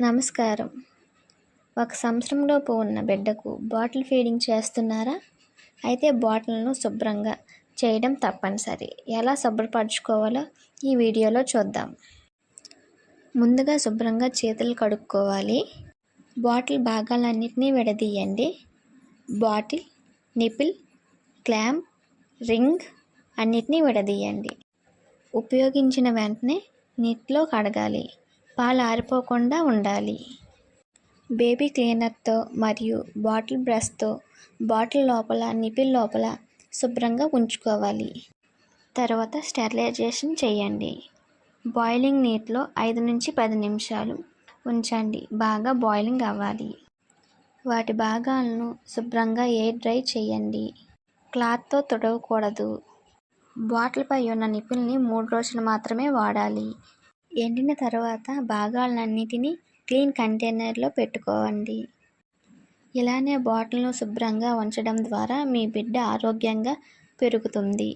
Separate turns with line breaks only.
నమస్కారం. ఒక సంవత్సరంలోపు ఉన్న బిడ్డకు బాటిల్ ఫీడింగ్ చేస్తున్నారా? అయితే బాటిల్ను శుభ్రంగా చేయడం తప్పనిసరి. ఎలా శుభ్రపరచుకోవాలో ఈ వీడియోలో చూద్దాం. ముందుగా శుభ్రంగా చేతులు కడుక్కోవాలి. బాటిల్ భాగాలన్నింటినీ విడదీయండి. బాటిల్ నిపిల్ క్లాంప్ రింగ్ అన్నిటినీ విడదీయండి. ఉపయోగించిన వెంటనే నీటిలో కడగాలి. పాలు ఆరిపోకుండా ఉండాలి. బేబీ క్లీనర్తో మరియు బాటిల్ బ్రష్తో బాటిల్ లోపల నిపిల్ లోపల శుభ్రంగా ఉంచుకోవాలి. తర్వాత స్టెరిలైజేషన్ చేయండి. బాయిలింగ్ నీటిలో ఐదు నుంచి పది నిమిషాలు ఉంచండి. బాగా బాయిలింగ్ అవ్వాలి. వాటి భాగాలను శుభ్రంగా ఎయిర్ డ్రై చేయండి. క్లాత్తో తుడవకూడదు. బాటిల్పై ఉన్న నిపుల్ని మూడు రోజులు మాత్రమే వాడాలి. ఎండిన తర్వాత భాగాలన్నిటినీ క్లీన్ కంటైనర్లో పెట్టుకోండి ఇలానే బాటిల్ను శుభ్రంగా ఉంచడం ద్వారా మీ బిడ్డ ఆరోగ్యంగా పెరుగుతుంది.